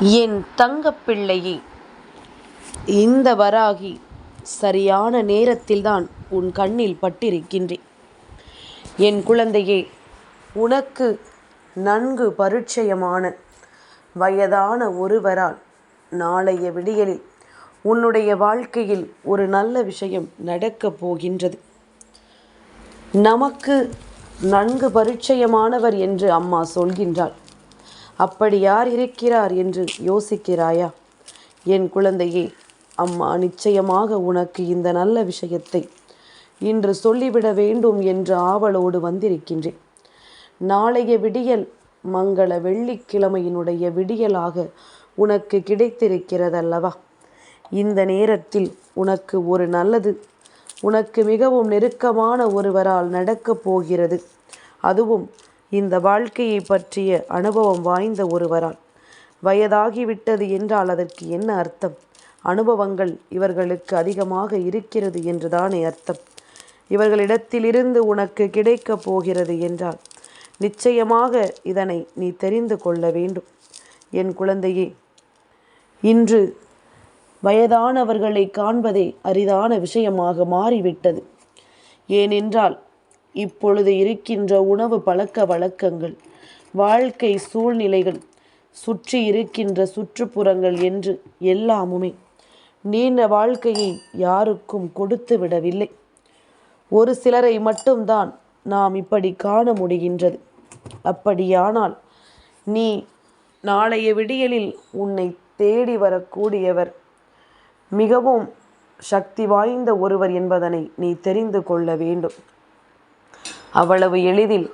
என் தங்கப்பிள்ளையே இந்த வராகி சரியான நேரத்தில்தான் உன் கண்ணில் பட்டிருக்கின்றேன். என் குழந்தையே உனக்கு நன்கு பரிச்சயமான வயதான ஒருவரால் நாளைய விடியலில் உன்னுடைய வாழ்க்கையில் ஒரு நல்ல விஷயம் நடக்கப் போகின்றது. நமக்கு நன்கு பரிச்சயமானவர் என்று அம்மா சொல்கின்றாள். அப்படி யார் இருக்கிறார் என்று யோசிக்கிறாயா? என் குழந்தையே அம்மா நிச்சயமாக உனக்கு இந்த நல்ல விஷயத்தை இன்று சொல்லிவிட வேண்டும் என்று ஆவலோடு வந்திருக்கின்றேன். நாளைய விடியல் மங்கள வெள்ளிக்கிழமையினுடைய விடியலாக உனக்கு கிடைத்திருக்கிறதல்லவா? இந்த நேரத்தில் உனக்கு ஒரு நல்லது உனக்கு மிகவும் நெருக்கமான ஒருவரால் நடக்கப் போகிறது. அதுவும் இந்த வாழ்க்கையை பற்றிய அனுபவம் வாய்ந்த ஒருவரால் வயதாகிவிட்டது என்றால் அதற்கு என்ன அர்த்தம்? அனுபவங்கள் இவர்களுக்கு அதிகமாக இருக்கிறது என்றுதானே அர்த்தம்? இவர்களிடத்திலிருந்து உனக்கு கிடைக்கப் போகிறது என்றால் நிச்சயமாக இதனை நீ தெரிந்து கொள்ள வேண்டும். என் குழந்தையே இன்று வயதானவர்களை காண்பதே அரிதான விஷயமாக மாறிவிட்டது. ஏனென்றால் இப்பொழுது இருக்கின்ற உணவு பழக்க வழக்கங்கள் வாழ்க்கை சூழ்நிலைகள் சுற்றி இருக்கின்ற சுற்றுப்புறங்கள் என்று எல்லாமுமே நீண்ட வாழ்க்கையை யாருக்கும் கொடுத்து விடவில்லை. ஒரு சிலரை மட்டும்தான் நாம் இப்படி காண முடிகின்றது. அப்படியானால் நீ நாளைய விடியலில் உன்னை தேடி வரக்கூடியவர் மிகவும் சக்தி வாய்ந்த ஒருவர் என்பதனை நீ தெரிந்து கொள்ள வேண்டும். அவ்வளவு எளிதில்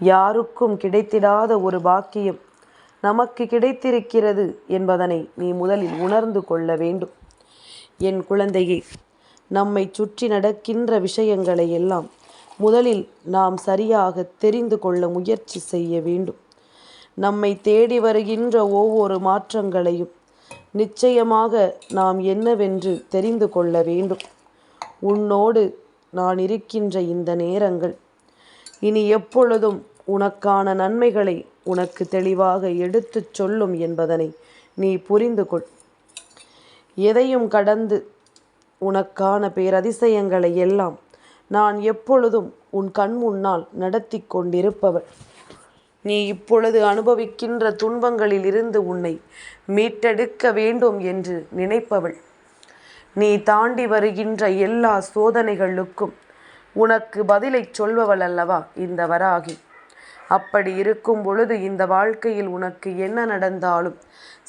யாருக்கும் கிடைத்திடாத ஒரு பாக்கியம் நமக்கு கிடைத்திருக்கிறது என்பதனை நீ முதலில் உணர்ந்து கொள்ள வேண்டும். என் குழந்தையே நம்மை சுற்றி நடக்கின்ற விஷயங்களை எல்லாம் முதலில் நாம் சரியாக தெரிந்து கொள்ள முயற்சி செய்ய வேண்டும். நம்மை தேடி வருகின்ற ஒவ்வொரு மாற்றங்களையும் நிச்சயமாக நாம் என்னவென்று தெரிந்து கொள்ள வேண்டும். உன்னோடு நான் இருக்கின்ற இந்த நேரங்கள் இனி எப்பொழுதும் உனக்கான நன்மைகளை உனக்கு தெளிவாக எடுத்துச் சொல்லும் என்பதனை நீ புரிந்து கொள். எதையும் கடந்து உனக்கான பேரதிசயங்களை எல்லாம் நான் எப்பொழுதும் உன் கண் முன்னால் நடத்தி கொண்டிருப்பவள். நீ இப்பொழுது அனுபவிக்கின்ற துன்பங்களில் இருந்து உன்னை மீட்டெடுக்க வேண்டும் என்று நினைப்பவள். நீ தாண்டி வருகின்ற எல்லா சோதனைகளுக்கும் உனக்கு பதிலை சொல்பவள் அல்லவா? இந்த வராகி. அப்படி இருக்கும் பொழுது இந்த வாழ்க்கையில் உனக்கு என்ன நடந்தாலும்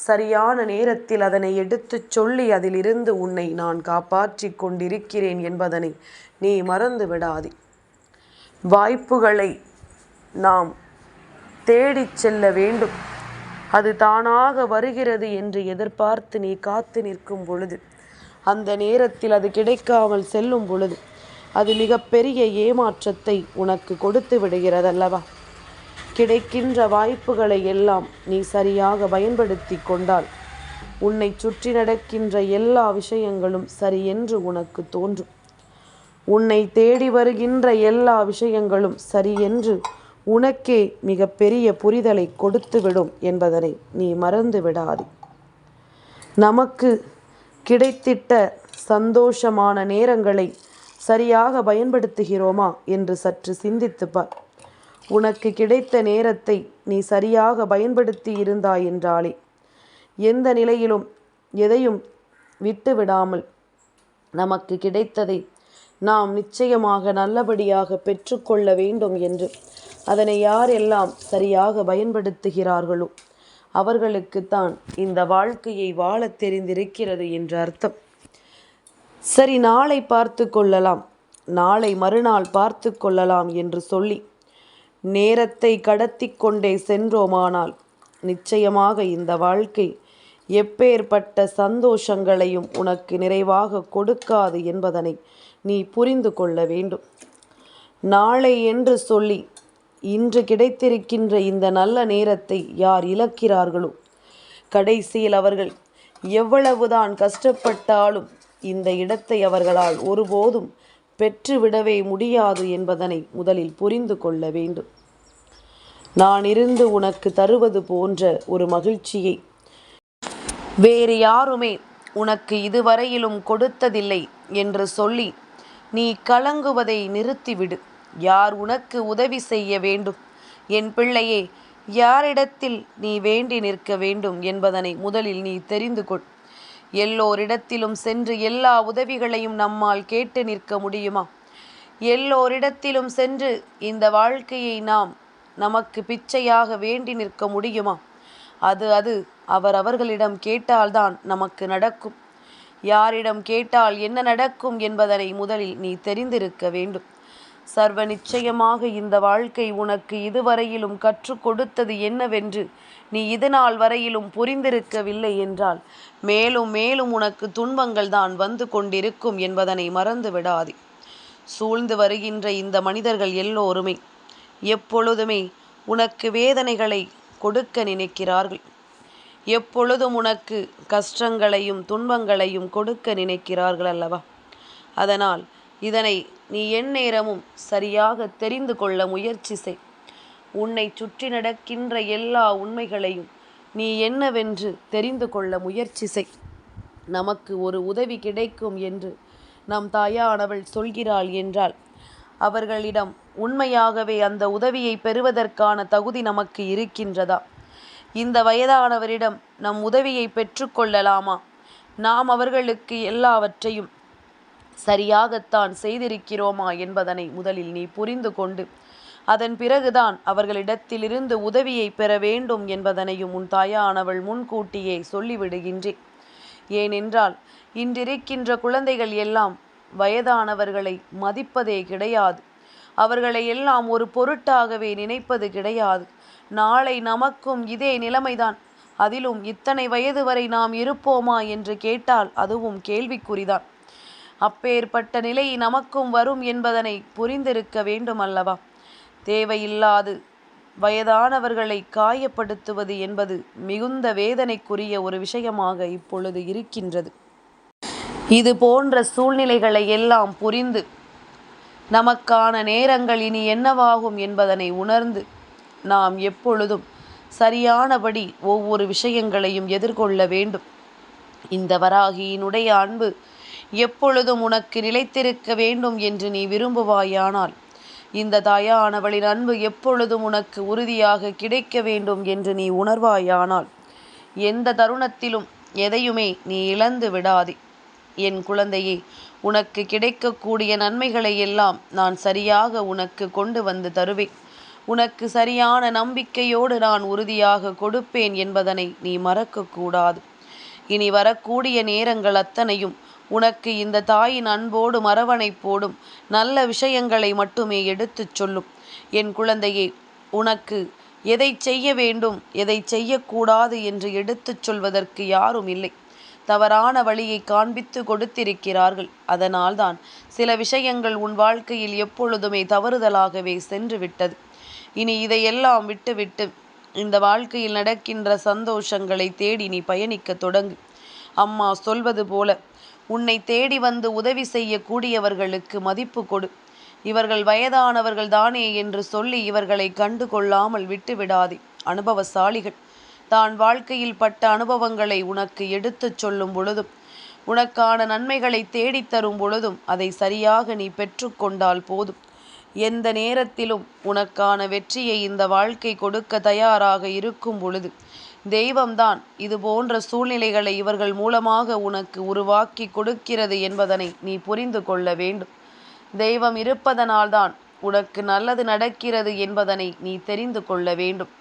சரியான நேரத்தில் அதனை எடுத்துச் சொல்லி அதிலிருந்து உன்னை நான் காப்பாற்றி கொண்டிருக்கிறேன் என்பதனை நீ மறந்து விடாதே. வாய்ப்புகளை நாம் தேடிச் செல்ல வேண்டும். அது தானாக வருகிறது என்று எதிர்பார்த்து நீ காத்து நிற்கும் பொழுது அந்த நேரத்தில் அது கிடைக்காமல் செல்லும் பொழுது அது மிகப்பெரிய ஏமாற்றத்தை உனக்கு கொடுத்து விடுகிறதல்லவா? கிடைக்கின்ற வாய்ப்புகளை எல்லாம் நீ சரியாக பயன்படுத்தி கொண்டால் உன்னை சுற்றி நடக்கின்ற எல்லா விஷயங்களும் சரி என்று உனக்கு தோன்றும். உன்னை தேடி வருகின்ற எல்லா விஷயங்களும் சரி என்று உனக்கே மிகப்பெரிய புரிதலை கொடுத்துவிடும் என்பதனை நீ மறந்து விடாதே. நமக்கு கிடைத்திட்ட சந்தோஷமான நேரங்களை சரியாக பயன்படுத்துகிறோமா என்று சற்று சிந்தித்துப்பார் உனக்கு கிடைத்த நேரத்தை நீ சரியாக பயன்படுத்தி இருந்தாய் என்றாலே எந்த நிலையிலும் எதையும் விட்டு விடாமல் நமக்கு கிடைத்ததை நாம் நிச்சயமாக நல்லபடியாக பெற்றுக்கொள்ள வேண்டும் என்று அதனை யாரெல்லாம் சரியாக பயன்படுத்துகிறார்களோ அவர்களுக்குத்தான் இந்த வாழ்க்கையை வாழத் தெரிந்திருக்கிறது என்று அர்த்தம். சரி நாளை பார்த்து கொள்ளலாம். நாளை மறுநாள் பார்த்து கொள்ளலாம் என்று சொல்லி நேரத்தை கடத்தி கொண்டே சென்றோமானால் நிச்சயமாக இந்த வாழ்க்கை எப்பேற்பட்ட சந்தோஷங்களையும் உனக்கு நிறைவாக கொடுக்காது என்பதனை நீ புரிந்து கொள்ள வேண்டும். நாளை என்று சொல்லி இன்று கிடைத்திருக்கின்ற இந்த நல்ல நேரத்தை யார் இழக்கிறார்களோ? கடைசியில் அவர்கள் எவ்வளவுதான் கஷ்டப்பட்டாலும் இந்த இடத்தை அவர்களால் ஒருபோதும் பெற்றுவிடவே முடியாது என்பதனை முதலில் புரிந்து கொள்ள வேண்டும். நான் இருந்து உனக்கு தருவது போன்ற ஒரு மகிழ்ச்சியை வேறு யாருமே உனக்கு இதுவரையிலும் கொடுத்ததில்லை என்று சொல்லி நீ கலங்குவதை நிறுத்திவிடு. யார் உனக்கு உதவி செய்ய வேண்டும்? என் பிள்ளையே யாரிடத்தில் நீ வேண்டி நிற்க வேண்டும் என்பதனை முதலில் நீ தெரிந்து கொள். எல்லோரிடத்திலும் சென்று எல்லா உதவிகளையும் நம்மால் கேட்டு நிற்க முடியுமா? எல்லோரிடத்திலும் சென்று இந்த வாழ்க்கையை நாம் நமக்கு பிச்சையாக வேண்டி நிற்க முடியுமா? அது அது அவர் அவர்களிடம் கேட்டால்தான் நமக்கு நடக்கும். யாரிடம் கேட்டால் என்ன நடக்கும் என்பதனை முதலில் நீ தெரிந்திருக்க வேண்டும். சர்வ நிச்சயமாக இந்த வாழ்க்கை உனக்கு இதுவரையிலும் கற்றுக் கொடுத்தது என்னவென்று நீ இதுநாள் வரையிலும் புரிந்திருக்கவில்லை என்றால் மேலும் மேலும் உனக்கு துன்பங்கள் தான் வந்து கொண்டிருக்கும் என்பதனை மறந்து விடாதே. சூழ்ந்து வருகின்ற இந்த மனிதர்கள் எல்லோருமே எப்பொழுதுமே உனக்கு வேதனைகளை கொடுக்க நினைக்கிறார்கள். எப்பொழுதும் உனக்கு கஷ்டங்களையும் துன்பங்களையும் கொடுக்க நினைக்கிறார்கள் அல்லவா? அதனால் இதனை நீ எந்நேரமும் சரியாக தெரிந்து கொள்ள முயற்சி செய். உன்னை சுற்றி நடக்கின்ற எல்லா உண்மைகளையும் நீ என்னவென்று தெரிந்து கொள்ள முயற்சி செய். நமக்கு ஒரு உதவி கிடைக்கும் என்று நம் தாயானவள் சொல்கிறாள் என்றால் அவர்களிடம் உண்மையாகவே அந்த உதவியை பெறுவதற்கான தகுதி நமக்கு இருக்கின்றதா? இந்த வயதானவரிடம் நம் உதவியை பெற்றுக்கொள்ளலாமா நாம் அவர்களுக்கு எல்லாவற்றையும் சரியாகத்தான் செய்திருக்கிறோமா என்பதனை முதலில் நீ புரிந்து கொண்டு அதன் பிறகுதான் அவர்களிடத்திலிருந்து உதவியை பெற வேண்டும் என்பதனையும் உன் தாயானவள் முன்கூட்டியே சொல்லிவிடுகின்றேன். ஏனென்றால் இன்றிருக்கின்ற குழந்தைகள் எல்லாம் வயதானவர்களை மதிப்பதே கிடையாது. அவர்களை எல்லாம் ஒரு பொருட்டாகவே நினைப்பது கிடையாது. நாளை நமக்கும் இதே நிலைமைதான். அதிலும் இத்தனை வயது வரை நாம் இருப்போமா என்று கேட்டால் அதுவும் கேள்விக்குறிதான். அப்பேற்பட்ட நிலை நமக்கும் வரும் என்பதனை புரிந்திருக்க வேண்டும் அல்லவா தேவையில்லாது வயதானவர்களை காயப்படுத்துவது என்பது மிகுந்த வேதனைக்குரிய ஒரு விஷயமாக இப்பொழுது இருக்கின்றது. இது போன்ற சூழ்நிலைகளை எல்லாம் புரிந்து நமக்கான நேரங்கள் இனி என்னவாகும் என்பதனை உணர்ந்து நாம் எப்பொழுதும் சரியானபடி ஒவ்வொரு விஷயங்களையும் எதிர்கொள்ள வேண்டும். இந்த வராகியினுடைய அன்பு எப்பொழுதும் உனக்கு நிலைத்திருக்க வேண்டும் என்று நீ விரும்புவாயானால் இந்த தாயானவளின் அன்பு எப்பொழுதும் உனக்கு உறுதியாக கிடைக்க வேண்டும் என்று நீ உணர்வாயானால் எந்த தருணத்திலும் எதையுமே நீ இழந்து விடாதே. என் குழந்தையே உனக்கு கிடைக்கக்கூடிய நன்மைகளை எல்லாம் நான் சரியாக உனக்கு கொண்டு வந்து தருவேன். உனக்கு சரியான நம்பிக்கையோடு நான் உறுதியாக கொடுப்பேன் என்பதனை நீ மறக்கக்கூடாது. இனி வரக்கூடிய நேரங்கள் அத்தனையும் உனக்கு இந்த தாயின் அன்போடு மரவணைப்போடும் நல்ல விஷயங்களை மட்டுமே எடுத்துச் சொல்லும். என் குழந்தையே உனக்கு எதை செய்ய வேண்டும் எதை செய்யக்கூடாது என்று எடுத்துச் சொல்வதற்கு யாரும் இல்லை. தவறான வழியை காண்பித்து கொடுத்திருக்கிறார்கள். அதனால்தான் சில விஷயங்கள் உன் வாழ்க்கையில் எப்பொழுதுமே தவறுதலாகவே சென்று விட்டது இனி இதையெல்லாம் விட்டுவிட்டு இந்த வாழ்க்கையில் நடக்கின்ற சந்தோஷங்களை தேடி நீ பயணிக்க தொடங்கு. அம்மா சொல்வது போல உன்னை தேடி வந்து உதவி செய்யக்கூடியவர்களுக்கு மதிப்பு கொடு. இவர்கள் வயதானவர்கள் தானே என்று சொல்லி இவர்களை கண்டு கொள்ளாமல் விட்டுவிடாதே அனுபவசாலிகள். தான் வாழ்க்கையில் பட்ட அனுபவங்களை உனக்கு எடுத்துச் சொல்லும் பொழுதும் உனக்கான நன்மைகளை தேடித்தரும் பொழுதும் அதை சரியாக நீ பெற்றுக்கொண்டால் போதும். எந்த நேரத்திலும் உனக்கான வெற்றியை இந்த வாழ்க்கை கொடுக்க தயாராக இருக்கும் பொழுது தெய்வம்தான் இது போன்ற சூழ்நிலைகளை இவர்கள் மூலமாக உனக்கு உருவாக்கி கொடுக்கிறது என்பதனை நீ புரிந்து கொள்ள வேண்டும். தெய்வம் இருப்பதனால்தான் உனக்கு நல்லது நடக்கிறது என்பதனை நீ தெரிந்து கொள்ள வேண்டும்.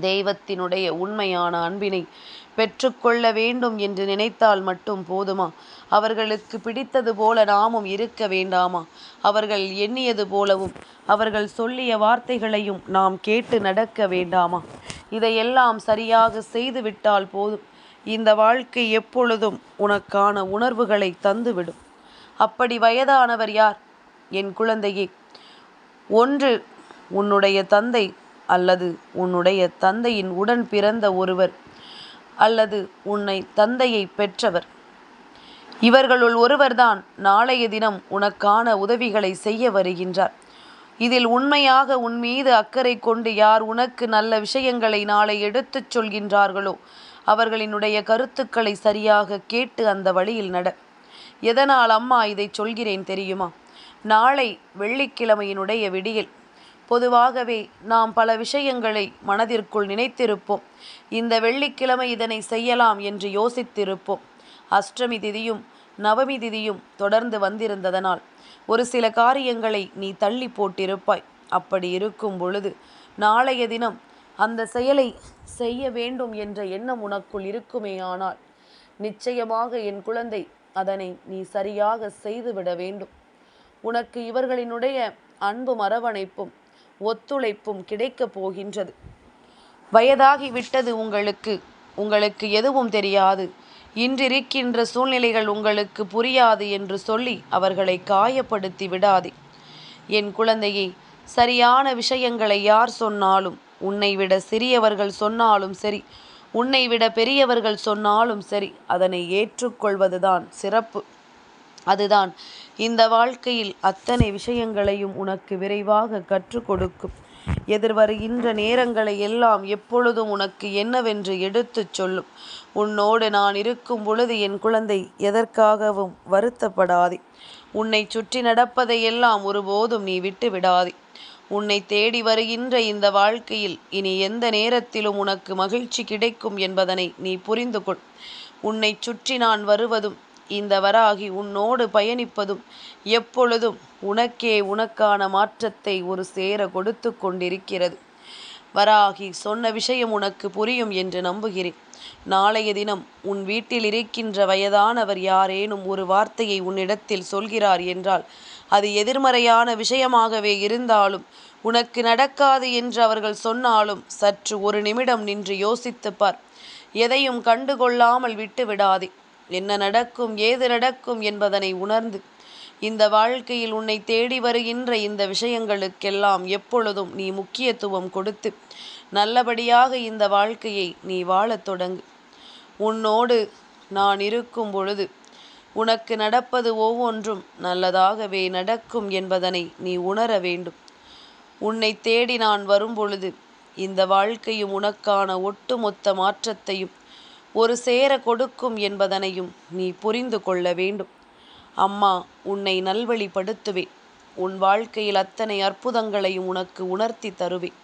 தெய்வத்தினுடைய உண்மையான அன்பினை பெற்றுக்கொள்ள வேண்டும் என்று நினைத்தால் மட்டும் போதுமா? அவர்களுக்கு பிடித்தது போல நாமும் இருக்க வேண்டாமா? அவர்கள் எண்ணியது போலவும் அவர்கள் சொல்லிய வார்த்தைகளையும் நாம் கேட்டு நடக்க வேண்டாமா? இதையெல்லாம் சரியாக செய்துவிட்டால் போதும். இந்த வாழ்க்கை எப்பொழுதும் உனக்கான உணர்வுகளை தந்துவிடும். அப்படி வயதானவர் யார்? என் குழந்தையே. ஒன்று உன்னுடைய தந்தை அல்லது உன்னுடைய தந்தையின் உடன் பிறந்த ஒருவர். அல்லது உன்னை தந்தையை பெற்றவர். இவர்களுள் ஒருவர்தான் நாளைய தினம் உனக்கான உதவிகளை செய்ய வருகின்றார். இதில் உண்மையாக உன் மீது அக்கறை கொண்டு யார் உனக்கு நல்ல விஷயங்களை நாளை எடுத்துச் சொல்கின்றார்களோ அவர்களினுடைய கருத்துக்களை சரியாக கேட்டு அந்த வழியில் நட. எதனால் அம்மா இதை சொல்கிறேன் தெரியுமா? நாளை வெள்ளிக்கிழமையினுடைய விடியில். பொதுவாகவே நாம் பல விஷயங்களை மனதிற்குள் நினைத்திருப்போம். இந்த வெள்ளிக்கிழமை இதனை செய்யலாம் என்று யோசித்திருப்போம். அஷ்டமி திதியும் நவமி திதியும் தொடர்ந்து வந்திருந்ததனால் ஒரு சில காரியங்களை நீ தள்ளி போட்டிருப்பாய். அப்படி இருக்கும் பொழுது நாளைய தினம் அந்த செயலை செய்ய வேண்டும் என்ற எண்ணம் உனக்குள் இருக்குமேயானால் நிச்சயமாக என் குழந்தை அதனை நீ சரியாக செய்துவிட வேண்டும். உனக்கு இவர்களினுடைய அன்பும் அரவணைப்பும் ஒத்துழைப்பும் கிடைக்கப் போகின்றது. வயதாகிவிட்டது உங்களுக்கு. உங்களுக்கு எதுவும் தெரியாது. இன்றிருக்கின்ற சூழ்நிலைகள் உங்களுக்கு புரியாது என்று சொல்லி அவர்களை காயப்படுத்தி விடாதே. என் குழந்தையே சரியான விஷயங்களை யார் சொன்னாலும் உன்னை விட சிறியவர்கள் சொன்னாலும் சரி உன்னை விட பெரியவர்கள் சொன்னாலும் சரி அதனை ஏற்றுக்கொள்வதுதான் சிறப்பு. அதுதான். இந்த வாழ்க்கையில் அத்தனை விஷயங்களையும் உனக்கு விரைவாக கற்றுக் கொடுக்கும். எதிர்வருகின்ற நேரங்களை எல்லாம் எப்பொழுதும் உனக்கு என்னவென்று எடுத்துச் சொல்லும். உன்னோடு நான் இருக்கும் பொழுது என் குழந்தை எதற்காகவும் வருத்தப்படாதே. உன்னை சுற்றி நடப்பதையெல்லாம் ஒருபோதும் நீ விட்டு விடாதே. உன்னை தேடி வருகின்ற இந்த வாழ்க்கையில் இனி எந்த நேரத்திலும் உனக்கு மகிழ்ச்சி கிடைக்கும் என்பதனை நீ புரிந்து கொள் உன்னை சுற்றி நான் வருவதும் இந்த வராகி உன்னோடு பயணிப்பதும் எப்பொழுதும் உனக்கே உனக்கான மாற்றத்தை ஒரு சேர கொடுத்து கொண்டிருக்கிறது. வராகி சொன்ன விஷயம் உனக்கு புரியும் என்று நம்புகிறேன். நாளைய தினம் உன் வீட்டில் இருக்கின்ற வயதானவர் யாரேனும் ஒரு வார்த்தையை உன்னிடத்தில் சொல்கிறார் என்றால் அது எதிர்மறையான விஷயமாகவே இருந்தாலும் உனக்கு நடக்காது என்று அவர்கள் சொன்னாலும் சற்று ஒரு நிமிடம் நின்று யோசித்துப்பார் எதையும் கண்டுகொள்ளாமல் விட்டு விடாதே என்ன நடக்கும் ஏது நடக்கும் என்பதனை உணர்ந்து இந்த வாழ்க்கையில் உன்னை தேடி வருகின்ற இந்த விஷயங்களுக்கெல்லாம் எப்பொழுதும் நீ முக்கியத்துவம் கொடுத்து நல்லபடியாக இந்த வாழ்க்கையை நீ வாழத் தொடங்கு. உன்னோடு நான் இருக்கும் பொழுது உனக்கு நடப்பது ஒவ்வொன்றும் நல்லதாகவே நடக்கும் என்பதனை நீ உணர வேண்டும். உன்னை தேடி நான் வரும்பொழுது இந்த வாழ்க்கையும் உனக்கான ஒட்டுமொத்த மாற்றத்தையும் ஒரு சேர கொடுக்கும் என்பதனையும் நீ புரிந்து கொள்ள வேண்டும். அம்மா உன்னை நல்வழிப்படுத்துவேன் உன் வாழ்க்கையில் அத்தனை அற்புதங்களையும் உனக்கு உணர்த்தி தருவேன்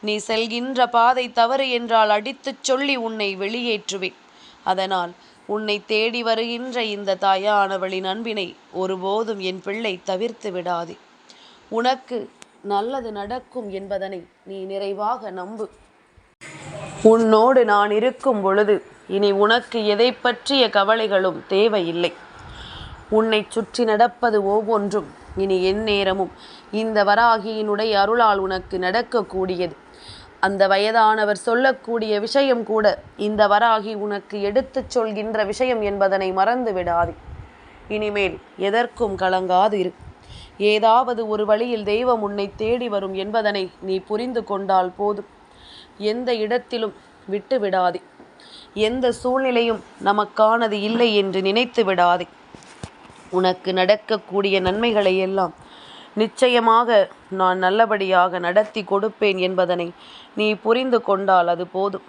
நீ செல்கின்ற பாதை தவறு என்றால் அடித்துச் சொல்லி உன்னை வெளியேற்றுவேன் அதனால் உன்னை தேடி வருகின்ற இந்த தாயானவளின் அன்பினை ஒருபோதும் என் பிள்ளை தவிர்த்து விடாதே. உனக்கு நல்லது நடக்கும் என்பதனை நீ நிறைவாக நம்பு. உன்னோடு நான் இருக்கும் பொழுது இனி உனக்கு எதை பற்றிய கவலைகளும் தேவையில்லை. உன்னை சுற்றி நடப்பது ஒவ்வொன்றும் இனி எந்நேரமும் இந்த வராகியினுடைய அருளால் உனக்கு நடக்கக்கூடியது. அந்த வயதானவர் சொல்லக்கூடிய விஷயம் கூட இந்த வராகி உனக்கு எடுத்துச் சொல்கின்ற விஷயம் என்பதனை மறந்து விடாது. இனிமேல் எதற்கும் கலங்காது இரு. ஏதாவது ஒரு வழியில் தெய்வம் உன்னை தேடி வரும் என்பதனை நீ புரிந்து கொண்டால் போதும். எந்த இடத்திலும் விட்டு விடாதே எந்த சூழ்நிலையும் நமக்கானது இல்லை என்று நினைத்து விடாதே. உனக்கு நடக்கக்கூடிய நன்மைகளை எல்லாம் நிச்சயமாக நான் நல்லபடியாக நடத்தி கொடுப்பேன் என்பதனை நீ புரிந்து கொண்டால் அது போதும்.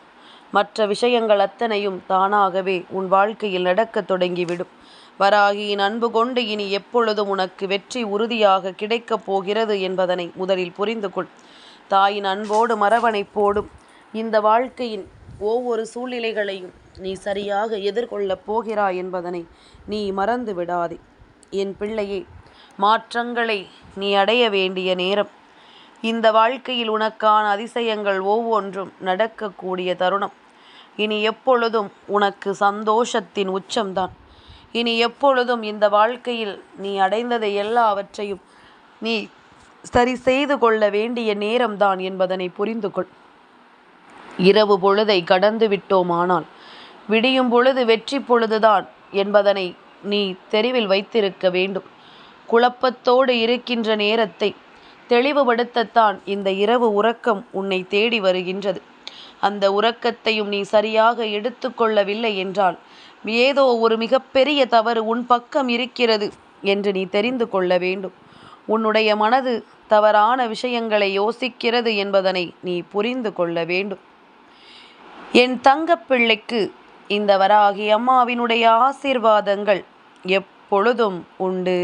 மற்ற விஷயங்கள் அத்தனையும் தானாகவே உன் வாழ்க்கையில் நடக்கத் தொடங்கிவிடும். வராகியின் அன்பு கொண்டு இனி எப்பொழுதும் உனக்கு வெற்றி உறுதியாக கிடைக்கப் போகிறது என்பதனை முதலில் புரிந்து கொள். தாயின் அன்போடு மரவணைப்போடும் இந்த வாழ்க்கையின் ஒவ்வொரு சூழ்நிலைகளையும் நீ சரியாக எதிர்கொள்ளப் போகிறாய் என்பதனை நீ மறந்து விடாதே. என் பிள்ளையே மாற்றங்களை நீ அடைய வேண்டிய நேரம். இந்த வாழ்க்கையில் உனக்கான அதிசயங்கள் ஒவ்வொன்றும் நடக்கக்கூடிய தருணம். இனி எப்பொழுதும் உனக்கு சந்தோஷத்தின் உச்சம்தான். இனி எப்பொழுதும் இந்த வாழ்க்கையில் நீ அடைந்ததை எல்லாவற்றையும் நீ சரி செய்து கொள்ள வேண்டிய நேரம்தான் என்பதனை புரிந்து கொள் இரவு பொழுதை கடந்து விட்டோமானால் விடியும் பொழுது வெற்றி பொழுதுதான் என்பதனை நீ தெரிவில் வைத்திருக்க வேண்டும். குழப்பத்தோடு இருக்கின்ற நேரத்தை தெளிவுபடுத்தத்தான் இந்த இரவு உறக்கம் உன்னை தேடி வருகின்றது. அந்த உறக்கத்தையும் நீ சரியாக எடுத்துக்கொள்ளவில்லை என்றால் ஏதோ ஒரு மிகப்பெரிய தவறு உன் பக்கம் இருக்கிறது என்று நீ தெரிந்து கொள்ள வேண்டும். உன்னுடைய மனது தவறான விஷயங்களை யோசிக்கிறது என்பதனை நீ புரிந்து கொள்ள வேண்டும். என் தங்கப்பிள்ளைக்கு இந்த வராகி அம்மாவினுடைய ஆசீர்வாதங்கள் எப்பொழுதும் உண்டு.